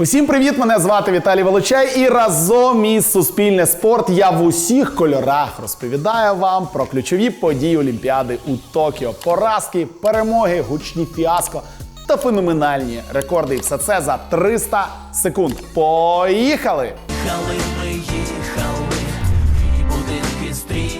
Усім привіт! Мене звати Віталій Волочай, і разом із Суспільне спорт я в усіх кольорах розповідаю вам про ключові події Олімпіади у Токіо. Поразки, перемоги, гучні фіаско та феноменальні рекорди. І все це за 300 секунд. Поїхали! Їхали ми, їхали, будинки казали.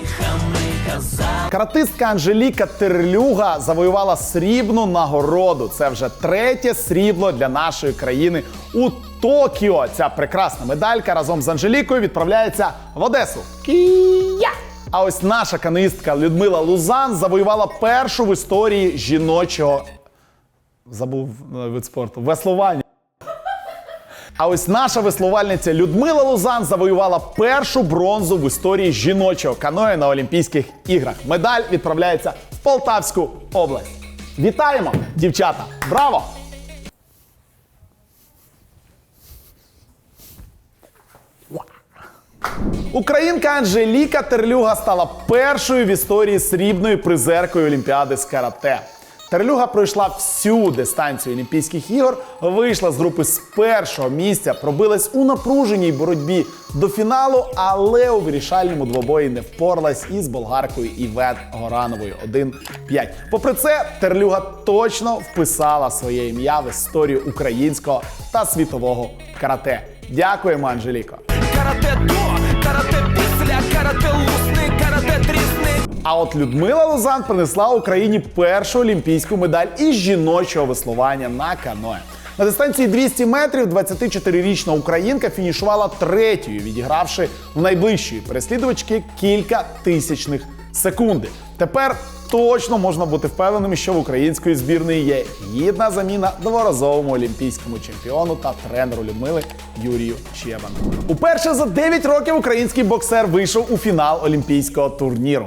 Каратистка Анжеліка Терлюга завоювала срібну нагороду. Це вже третє срібло для нашої країни у Токіо. Ця прекрасна медалька разом з Анжелікою відправляється в Одесу. Кія! А ось наша канистка Людмила Лузан завоювала першу в історії жіночого. Забув е, вид спорту. Веслування. А ось наша веслувальниця Людмила Лузан завоювала першу бронзу в історії жіночого каною на Олімпійських іграх. Медаль відправляється в Полтавську область. Вітаємо, дівчата! Браво! Українка Анжеліка Терлюга стала першою в історії срібною призеркою Олімпіади з карате. Терлюга пройшла всю дистанцію Олімпійських ігор, вийшла з групи з першого місця, пробилась у напруженій боротьбі до фіналу, але у вирішальному двобої не впоралась із болгаркою Івет Горановою 1-5. Попри це, Терлюга точно вписала своє ім'я в історію українського та світового карате. Дякуємо, Анжеліко! Карате до, карате після, карате трісни. А от Людмила Лозан принесла Україні першу олімпійську медаль із жіночого веслування на каное. На дистанції 200 метрів 24-річна українка фінішувала третьою, відігравши в найближчої переслідувачки кілька тисячних секунди. Тепер точно можна бути впевненими, що в української збірної є гідна заміна дворазовому олімпійському чемпіону та тренеру Людмили Юрію Чебану. Уперше за 9 років український боксер вийшов у фінал олімпійського турніру.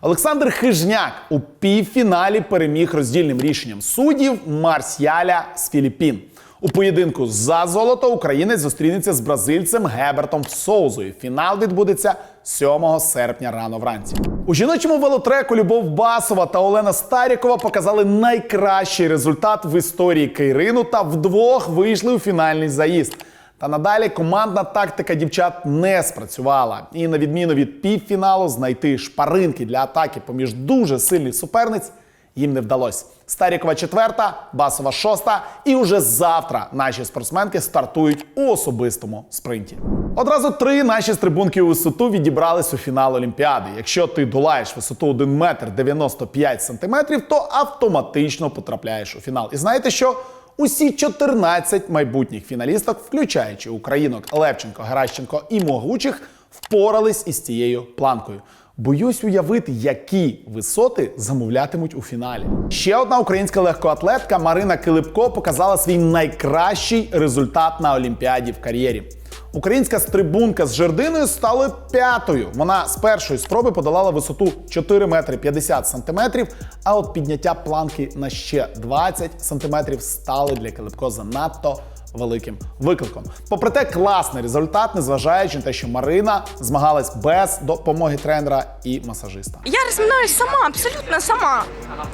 Олександр Хижняк у півфіналі переміг роздільним рішенням суддів Марсіаля з Філіппін. У поєдинку за золото українець зустрінеться з бразильцем Гебертом Соузою. Фінал відбудеться 7 серпня рано вранці. У жіночому велотреку Любов Басова та Олена Старікова показали найкращий результат в історії Кейрину та вдвох вийшли у фінальний заїзд. Та надалі командна тактика дівчат не спрацювала. І на відміну від півфіналу, знайти шпаринки для атаки поміж дуже сильних суперниць їм не вдалося. Старікова четверта, Басова шоста. І уже завтра наші спортсменки стартують у особистому спринті. Одразу три наші стрибунки у висоту відібрались у фінал Олімпіади. Якщо ти долаєш висоту 1 метр 95 сантиметрів, то автоматично потрапляєш у фінал. І знаєте що? Усі 14 майбутніх фіналісток, включаючи українок Левченко, Геращенко і Могучих, впорались із цією планкою. Боюсь уявити, які висоти замовлятимуть у фіналі. Ще одна українська легкоатлетка Марина Килипко показала свій найкращий результат на Олімпіаді в кар'єрі. Українська стрибунка з жердиною стала п'ятою. Вона з першої спроби подолала висоту 4 метри 50 сантиметрів, а от підняття планки на ще 20 сантиметрів стали для Килипко занадто великим викликом. Попри те, класний результат, незважаючи на те, що Марина змагалась без допомоги тренера і масажиста. Я разминаюсь сама, абсолютно сама.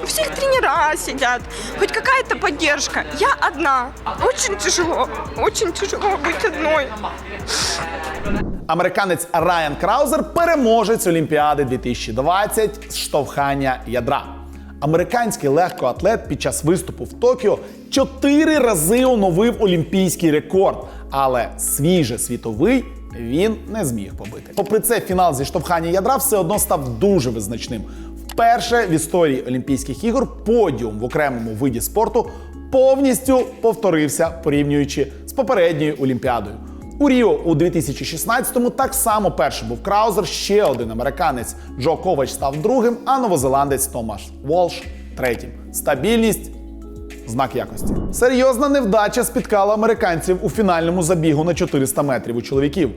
У всех тренера сидят. Хоть какая-то поддержка. Я одна. Очень тяжело. Очень тяжело быть одной. Американець Райан Краузер переможець Олімпіади 2020 з штовхання ядра. Американський легкоатлет під час виступу в Токіо чотири рази оновив олімпійський рекорд, але свій же світовий він не зміг побити. Попри це, фінал зі штовхання ядра все одно став дуже визначним. Вперше в історії Олімпійських ігор подіум в окремому виді спорту повністю повторився, порівнюючи з попередньою Олімпіадою. У Ріо у 2016-му так само першим був Краузер, ще один американець Джо Ковач став другим, а новозеландець Томаш Волш третім. Стабільність знак якості. Серйозна невдача спіткала американців у фінальному забігу на 400 метрів у чоловіків.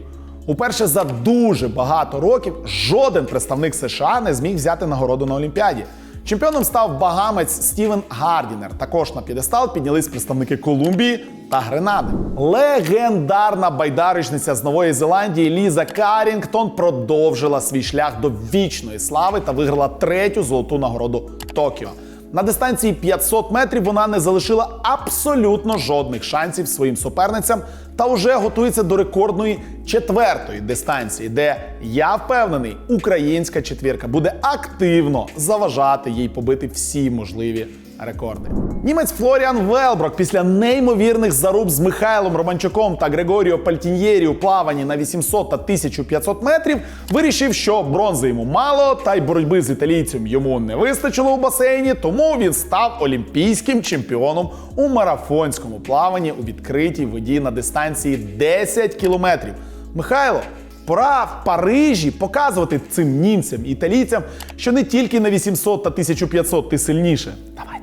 Уперше за дуже багато років жоден представник США не зміг взяти нагороду на Олімпіаді. Чемпіоном став багамець Стівен Гардінер. Також на п'єдестал піднялись представники Колумбії та Гренади. Легендарна байдарочниця з Нової Зеландії Ліза Карінгтон продовжила свій шлях до вічної слави та виграла третю золоту нагороду Токіо. На дистанції 500 метрів вона не залишила абсолютно жодних шансів своїм суперницям та вже готується до рекордної четвертої дистанції, де я впевнений, українська четвірка буде активно заважати їй побити всі можливі рекорди. Німець Флоріан Велброк після неймовірних заруб з Михайлом Романчуком та Грегоріо Пальтіньєрі у плаванні на 800 та 1500 метрів вирішив, що бронзи йому мало, та й боротьби з італійцем йому не вистачило у басейні, тому він став олімпійським чемпіоном у марафонському плаванні у відкритій воді на дистанції 10 кілометрів. Михайло, Пора в Парижі показувати цим німцям і італійцям, що не тільки на 800 та 1500 ти сильніше. Давай.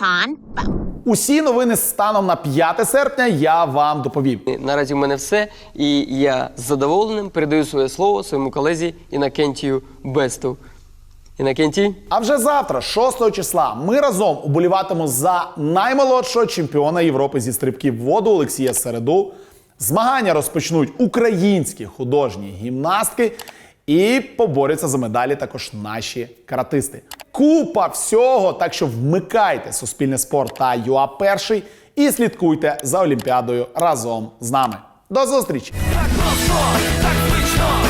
Marathon, Усі новини станом на 5 серпня я вам доповів. Наразі в мене все, і я з задоволенням передаю своє слово своєму колезі Інакентію Бесту. Інакентій? А вже завтра, 6 числа, ми разом уболіватимемо за наймолодшого чемпіона Європи зі стрибків в воду Олексія Середу. Змагання розпочнуть українські художні гімнастки. І поборються за медалі також наші каратисти. Купа всього, так що вмикайте суспільне спорт та ЮА перший і слідкуйте за Олімпіадою разом з нами. До зустрічі! Так просто, так палай історично